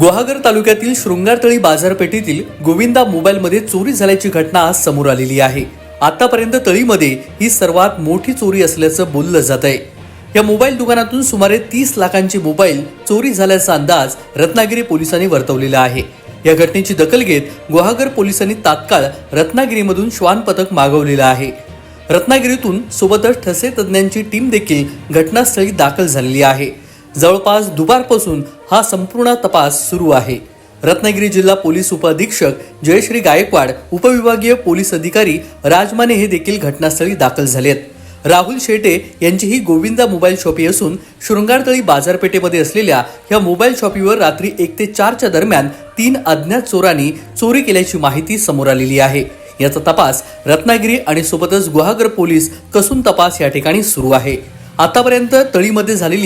गुहागर तालुक्यातील शृंगारतळी बाजारपेठेतील गोविंदा मोबाईलमध्ये चोरी झाल्याची घटना आज समोर आलेली आहे. आतापर्यंत तळीमध्ये ही सर्वात मोठी चोरी असल्याचं बोललं जात आहे या मोबाईल दुकानातून सुमारे तीस लाखांची मोबाईल चोरी झाल्याचा अंदाज रत्नागिरी पोलिसांनी वर्तवलेला आहे. या घटनेची दखल घेत गुहागर पोलिसांनी तात्काळ रत्नागिरीमधून श्वान पथक मागवलेलं आहे. रत्नागिरीतून सोबतच ठसे तज्ज्ञांची टीम देखील घटनास्थळी दाखल झालेली आहे. जवळपास दुपारपासून हा संपूर्ण तपास सुरू आहे. रत्नागिरी जिल्हा पोलीस उपअधीक्षक जयश्री गायकवाड उपविभागीय पोलीस अधिकारी राजमाने हे देखील घटनास्थळी दाखल झालेत. राहुल शेटे यांची ही गोविंदा मोबाईल शॉपी असून शृंगारतळी बाजारपेठेमध्ये असलेल्या या मोबाईल शॉपीवर रात्री एक ते चारच्या दरम्यान तीन अज्ञात चोरांनी चोरी केल्याची माहिती समोर आलेली आहे. याचा तपास रत्नागिरी आणि सोबतच गुहागर पोलीस कसून तपास या ठिकाणी सुरू आहे. आतापर्यंत तळीमध्ये झालेली